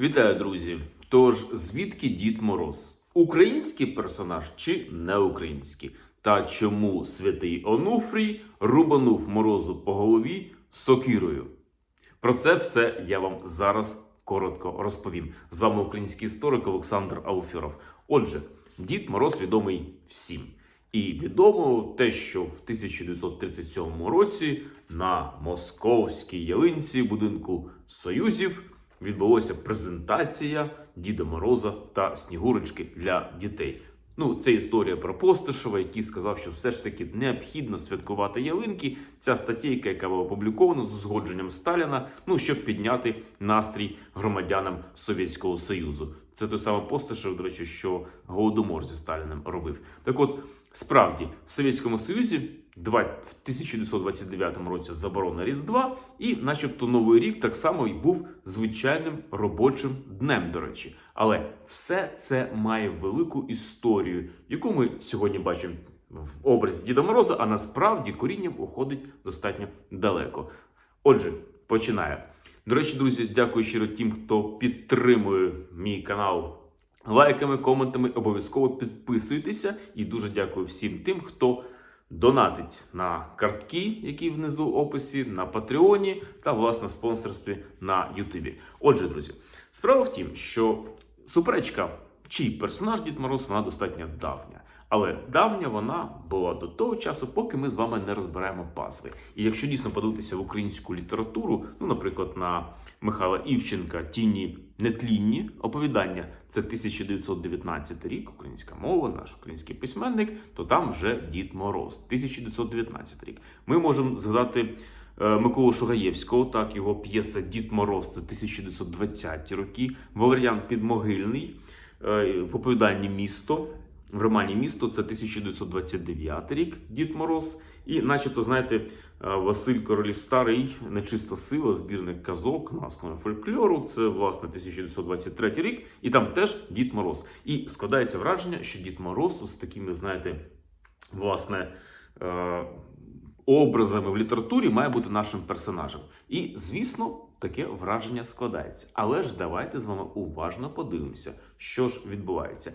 Вітаю, друзі! Тож, звідки Дід Мороз? Український персонаж чи не український? Та чому святий Онуфрій рубанув морозу по голові сокирою? Про це все я вам зараз коротко розповім. З вами український історик Олександр Ауфіров. Отже, Дід Мороз відомий всім. І відомо те, що в 1937 році на московській ялинці будинку Союзів відбулася презентація Діда Мороза та Снігурочки для дітей. Ну, це історія про Постишева, який сказав, що все ж таки необхідно святкувати ялинки. Ця статтєйка, яка була опублікована з узгодженням Сталіна, ну щоб підняти настрій громадянам Совєтського Союзу. Це той самий Постишев, до речі, що голодомор зі Сталіним робив. Так от, справді, в Совєтському Союзі 1929 році заборона Різдва, і, начебто, Новий рік так само і був звичайним робочим днем, до речі. Але все це має велику історію, яку ми сьогодні бачимо в образі Діда Мороза, а насправді корінням уходить достатньо далеко. Отже, починаю. До речі, друзі, дякую щиро тим, хто підтримує мій канал лайками, коментами. Обов'язково підписуйтеся. І дуже дякую всім тим, хто донатить на картки, які внизу в описі, на Патреоні та власне в спонсорстві на Ютубі. Отже, друзі, справа в тім, що суперечка, чий персонаж Дід Мороз, вона достатньо давня. Але давня вона була до того часу, поки ми з вами не розберемо пазли. І якщо дійсно подивитися в українську літературу, ну, наприклад, на Михайла Івченка Тіні нетлінні оповідання, це 1919 рік, українська мова, наш український письменник, то там вже Дід Мороз, 1919 рік. Ми можемо згадати е, Миколу Шугаєвського, так його п'єса Дід Мороз, це 1920 роки. Валеріан Підмогильний е, в оповіданні місто. В романі Місто це 1929 рік Дід Мороз. І, начебто, знаєте, е, Василь Королів Старий, Нечиста сила, збірник казок на основі фольклору. Це власне 1923 рік, і там теж Дід Мороз. І складається враження, що Дід Мороз з такими, знаєте, власне. е, Образами в літературі має бути нашим персонажем. І, звісно, таке враження складається. Але ж давайте з вами уважно подивимося, що ж відбувається,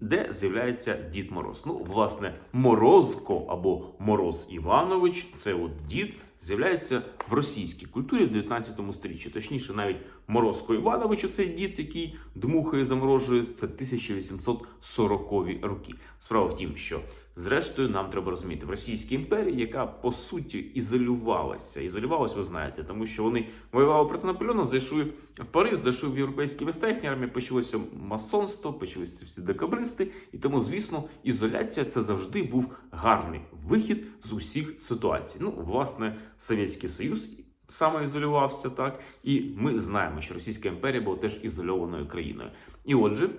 де з'являється Дід Мороз. Ну, власне, Морозко або Мороз Іванович, це от дід, з'являється в російській культурі в 19 сторіччі. Точніше, навіть Морозко Іванович, цей дід, який дмухає, заморожує, це 1840-ві роки. Справа в тім, що Зрештою, нам треба розуміти в Російській імперії, яка по суті ізолювалася. Ізолювалась, ви знаєте, тому що вони воювали проти Наполеона, зайшли в Париж, зайшли в європейські міста, армія, почалося масонство, почалися всі декабристи. І тому, звісно, ізоляція це завжди був гарний вихід з усіх ситуацій. Ну, власне, Совєтський Союз самоізолювався так, і ми знаємо, що Російська імперія була теж ізольованою країною. І отже,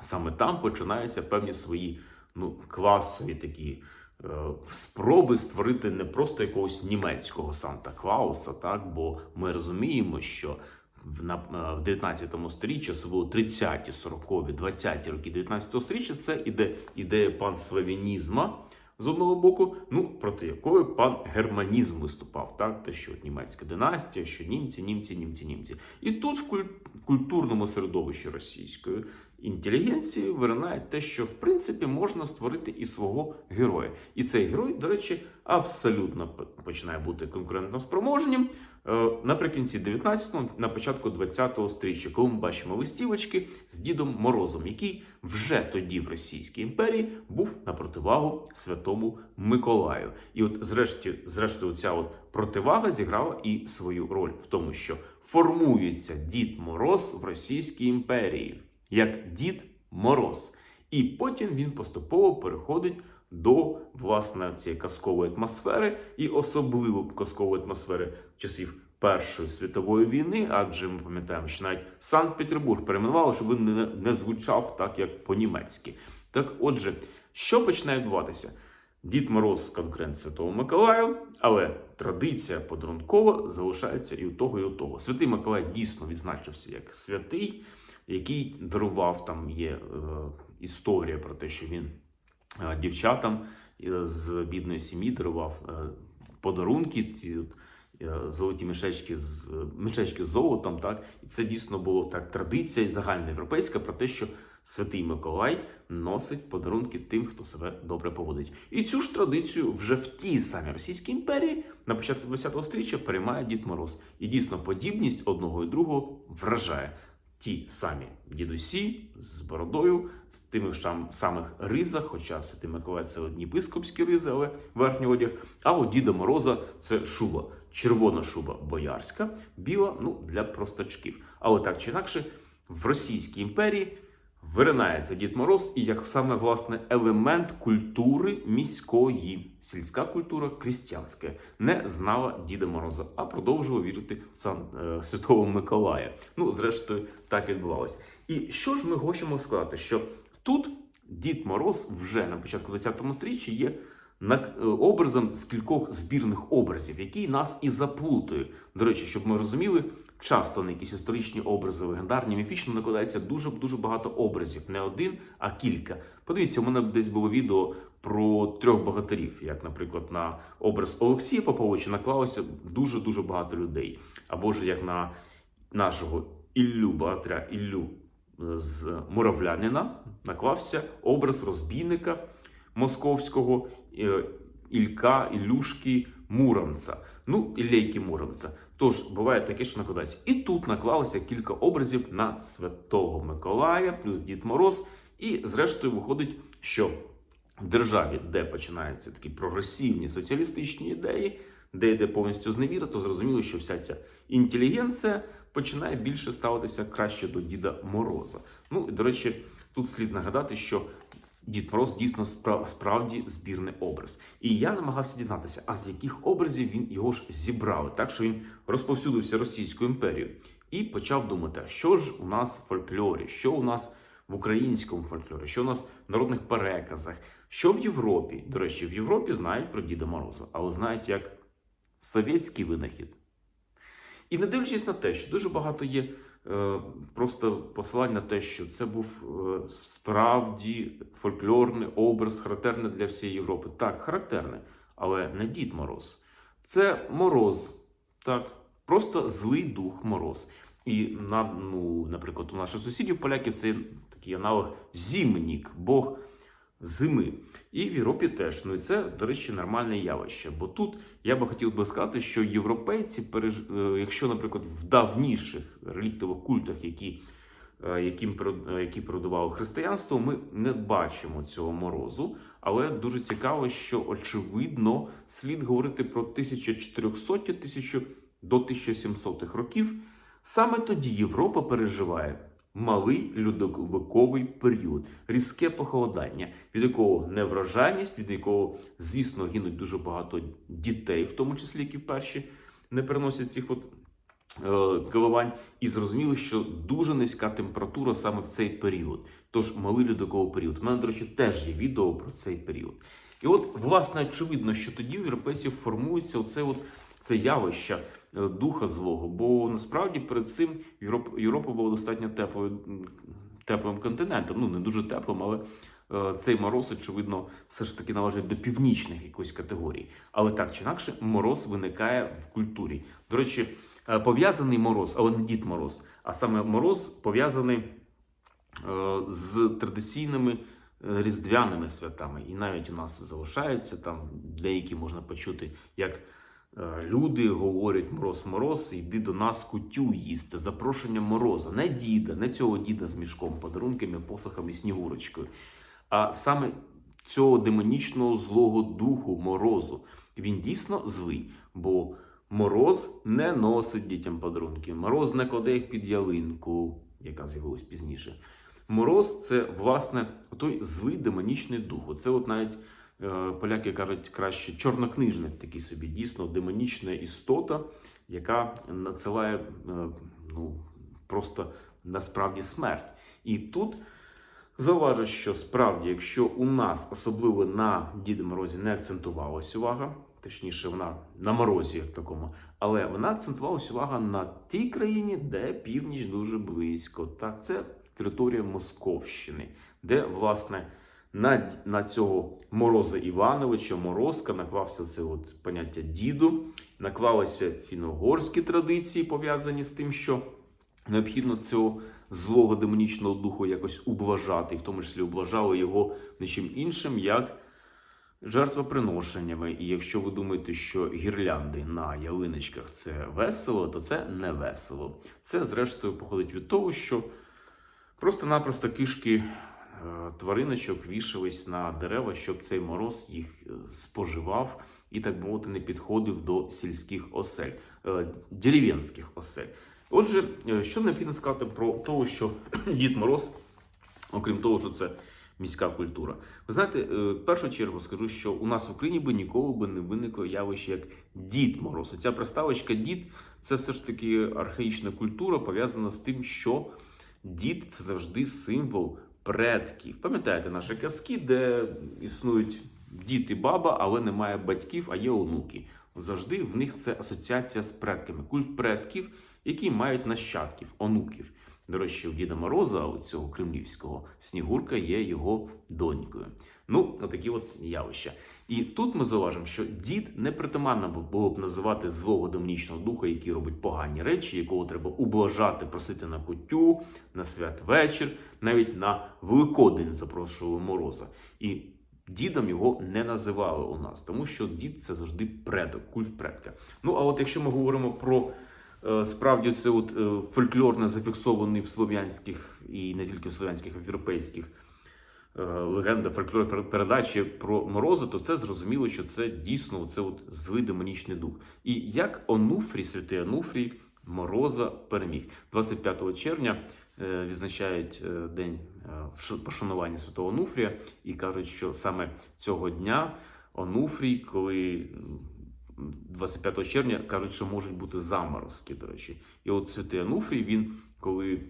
саме там починаються певні свої ну, класові такі е, спроби створити не просто якогось німецького Санта Клауса, так бо ми розуміємо, що в, на, е, в 19 сторіччі, особливо 30-ті, 40-ві, 20-ті роки 19 сторіччя, це іде ідея панславянізма. З одного боку, ну проти якої пан германізм виступав, так те, що німецька династія, що німці, німці, німці, німці. І тут в куль- культурному середовищі російської інтелігенції виринає те, що в принципі можна створити і свого героя. І цей герой, до речі, абсолютно починає бути конкурентноспроможним е, наприкінці 19-го, на початку 20-го сторіччя, коли ми бачимо листівочки з Дідом Морозом, який вже тоді в Російській імперії був на противагу святому Миколаю. І от, зрешті, зрештою, ця от противага зіграла і свою роль в тому, що формується Дід Мороз в Російській імперії як Дід Мороз. І потім він поступово переходить до власне цієї казкової атмосфери, і особливо казкової атмосфери часів Першої світової війни, адже ми пам'ятаємо, що навіть Санкт-Петербург перейменували, щоб він не, не звучав так, як по-німецьки. Так, отже, що починає відбуватися? Дід Мороз конкурент Святого Миколаю, але традиція подарункова залишається і у того, і у того. Святий Миколай дійсно відзначився як святий, який дарував там є е, історія про те, що він е, дівчатам е, з бідної сім'ї дарував подарунки. Ці золоті мішечки з мішечки з золотом. Так, і це дійсно було так традиція загальноєвропейська про те, що Святий Миколай носить подарунки тим, хто себе добре поводить. І цю ж традицію вже в тій самій Російській імперії на початку ХХ століття переймає Дід Мороз. І дійсно подібність одного і другого вражає. Ті самі дідусі з бородою, з тими ж самих ризах, хоча Святий Миколай це одні пископські ризи, але верхній одяг. А у Діда Мороза це шуба, червона шуба боярська, біла ну для простачків. Але так чи інакше, в Російській імперії виринається Дід Мороз і як саме власне елемент культури міської. Сільська культура крістянська не знала Діда Мороза, а продовжувала вірити в сан е, Святого Миколая. Ну, зрештою, так відбувалось. І що ж ми хочемо сказати? Що тут Дід Мороз вже на початку ХХ сторіччя є на образом з кількох збірних образів, який нас і заплутує. До речі, щоб ми розуміли, часто на якісь історичні образи, легендарні, міфічно накладається дуже дуже багато образів, не один, а кілька. Подивіться, у мене десь було відео про трьох богатирів, як, наприклад, на образ Олексія Поповича наклалося дуже дуже багато людей. Або ж як на нашого Іллю Багатря Іллю е, з Муравлянина наклався образ розбійника московського е, Ілька, Ілюшки Муромця. Ну, Іллейки Муромця. Тож буває таке, що накладається. І тут наклалося кілька образів на Святого Миколая, плюс Дід Мороз. І зрештою виходить, що в державі, де починаються такі прогресивні соціалістичні ідеї, де йде повністю зневіра, то зрозуміло, що вся ця інтелігенція починає більше ставитися краще до Діда Мороза. Ну і до речі, тут слід нагадати, що Дід Мороз дійсно спра- справді збірний образ. І я намагався дізнатися, а з яких образів він його ж зібрав, так що він розповсюдився Російською імперією. І почав думати, що ж у нас в фольклорі, що у нас в українському фольклорі, що у нас в народних переказах, що в Європі. До речі, в Європі знають про Діда Мороза, але знають як совєтський винахід. І не дивлячись на те, що дуже багато є просто посилання на те, що це був е, справді фольклорний образ, характерний для всієї Європи. Так, характерний, але не Дід Мороз. Це мороз, так, просто злий дух мороз. І на, ну, наприклад, у наших сусідів поляків це такий аналог зімнік, Бог зими. І в Європі теж. Ну і це, до речі, нормальне явище. Бо тут я би хотів би сказати, що європейці, переж... е, якщо, наприклад, в давніших реліктових культах, які, е, яким, е, які передувало християнство, ми не бачимо цього морозу. Але дуже цікаво, що очевидно слід говорити про 1400 1000 до 1700 років. Саме тоді Європа переживає малий льодовиковий період, різке похолодання, від якого неврожайність, від якого, звісно, гинуть дуже багато дітей, в тому числі які перші не переносять цих от е, коливань. І зрозуміло, що дуже низька температура саме в цей період. Тож малий льодовиковий період. У мене, до речі, теж є відео про цей період. І от, власне, очевидно, що тоді у європейців формується оце от це явище духа злого. Бо насправді перед цим Європа, була достатньо теплою, теплим континентом. Ну, не дуже теплим, але е, цей мороз, очевидно, все ж таки належить до північних якоїсь категорій. Але так чи інакше, мороз виникає в культурі. До речі, е, пов'язаний мороз, але не дід мороз, а саме мороз пов'язаний е, з традиційними е, різдвяними святами. І навіть у нас залишаються там деякі можна почути, як е, люди говорять мороз, мороз, йди до нас кутю їсти. Запрошення мороза, не діда, не цього діда з мішком, подарунками, посохами, снігурочкою, а саме цього демонічного злого духу морозу. Він дійсно злий, бо мороз не носить дітям подарунки, мороз не кладе їх під ялинку, яка з'явилась пізніше. Мороз це власне той злий демонічний дух. Оце от навіть е, поляки кажуть краще чорнокнижник такий собі, дійсно демонічна істота, яка надсилає е, ну, просто насправді смерть. І тут зауважу, що справді, якщо у нас особливо на Діді Морозі не акцентувалась увага, точніше, вона на морозі, як такому, але вона акцентувалась увага на тій країні, де північ дуже близько. Так, це територія Московщини, де, власне, на, на цього Мороза Івановича, Морозка наклався це от поняття діду. наклалися фіно-угорські традиції, пов'язані з тим, що необхідно цього злого демонічного духу якось ублажати, і в тому числі ублажали його не чим іншим, як жертвоприношеннями. І якщо ви думаєте, що гірлянди на ялиночках це весело, то це не весело. Це, зрештою, походить від того, що просто-напросто кишки твариночок вішались на дерева, щоб цей мороз їх е, споживав і, так мовити, не підходив до сільських осель, е, дерев'янських осель. Отже, е, що необхідно сказати про те, що Дід Мороз, окрім того, що це міська культура. Ви знаєте, в першу чергу скажу, що у нас в Україні би ніколи би не виникло явище як Дід Мороз. Ця приставочка Дід це все ж таки архаїчна культура, пов'язана з тим, що дід це завжди символ предків. Пам'ятаєте наші казки, де існують діти, баба, але немає батьків, а є онуки. Завжди в них це асоціація з предками, культ предків, які мають нащадків, онуків. До речі, у Діда Мороза, у цього кремлівського, Снігурка є його донькою. Ну, отакі от явища. І тут ми зауважимо, що дід не притаманно було б називати злого демонічного духа, який робить погані речі, якого треба ублажати, просити на кутю, на святвечір, навіть на Великодень запрошували мороза. І дідом його не називали у нас, тому що дід це завжди предок, культ предка. Ну а от якщо ми говоримо про е, справді це от е, фольклорно зафіксований в слов'янських і не тільки в слов'янських, а в європейських легенда фольклор пер- передачі про мороза, то це зрозуміло, що це дійсно це от злий демонічний дух. І як Онуфрій, святий Онуфрій, мороза переміг. 25 червня е, відзначають е, день е, пошанування святого Онуфрія і кажуть, що саме цього дня Онуфрій, коли 25 червня кажуть, що можуть бути заморозки, до речі. І от святий Онуфрій, він коли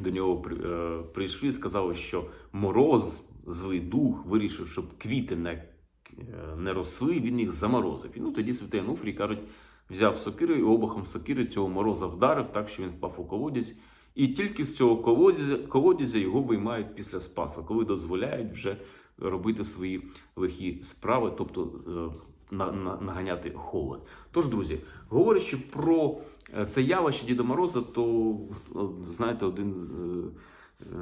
до нього е, прийшли, сказали, що мороз, злий дух, вирішив, щоб квіти не, е, не росли, він їх заморозив. І ну тоді святий Ануфрій, кажуть, взяв сокиру і обухом сокири цього мороза вдарив так, що він впав у колодязь. І тільки з цього колодязя, колодязя його виймають після Спаса, коли дозволяють вже робити свої лихі справи, тобто е, наганяти холод. Тож, друзі, говорячи про е, це явище Діда Мороза, то знаєте, один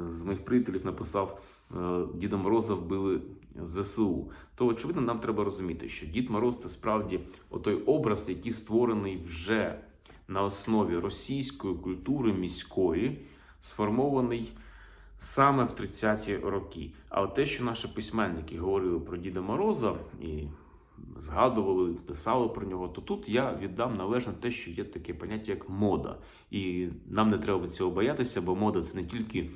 з, е, моїх приятелів написав: е, Діда Мороза вбили ЗСУ. То очевидно, нам треба розуміти, що Дід Мороз це справді отой образ, який створений вже на основі російської культури міської, сформований саме в 30-ті роки. А те, що наші письменники говорили про Діда Мороза і згадували, писали про нього, то тут я віддам належне те, що є таке поняття як мода. І нам не треба цього боятися, бо мода це не тільки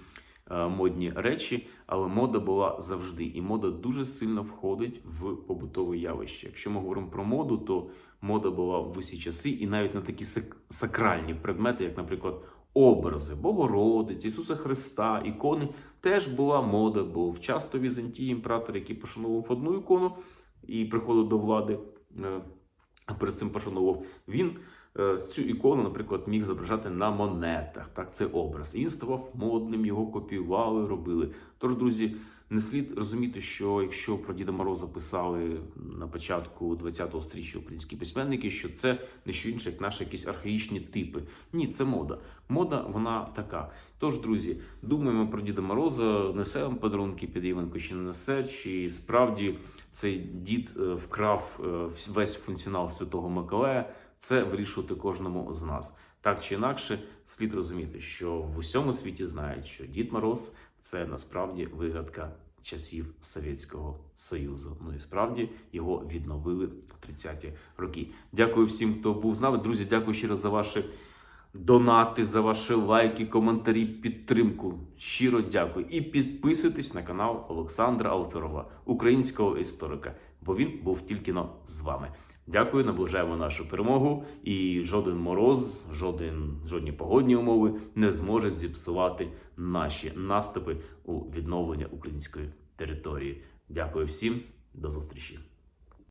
е, модні речі, але мода була завжди. І мода дуже сильно входить в побутове явище. Якщо ми говоримо про моду, то мода була в усі часи, і навіть на такі сак- сакральні предмети, як, наприклад, образи Богородиці, Ісуса Христа, ікони, теж була мода, бо в часто Візантії імператор, який пошановував одну ікону і приходив до влади, е, перед цим пошанував, він е, цю ікону, наприклад, міг зображати на монетах. Так, це образ. І він ставав модним, його копіювали, робили. Тож, друзі, не слід розуміти, що якщо про Діда Мороза писали на початку 20-го стріччя українські письменники, що це не що інше, як наші якісь архаїчні типи. Ні, це мода. Мода вона така. Тож, друзі, думаємо про Діда Мороза, несе вам подарунки під Іванко чи не несе, чи справді цей дід е, вкрав е, весь функціонал Святого Миколая. Це вирішувати кожному з нас. Так чи інакше, слід розуміти, що в усьому світі знають, що Дід Мороз це насправді вигадка часів Совєтського Союзу. Ну і справді його відновили в 30-ті роки. Дякую всім, хто був з нами. Друзі, дякую ще раз за ваші донати, за ваші лайки, коментарі, підтримку. Щиро дякую. І підписуйтесь на канал Олександра Алферова, українського історика, бо він був тільки но з вами. Дякую, наближаємо нашу перемогу, і жоден мороз, жоден, жодні погодні умови не зможуть зіпсувати наші наступи у відновлення української території. Дякую всім, до зустрічі.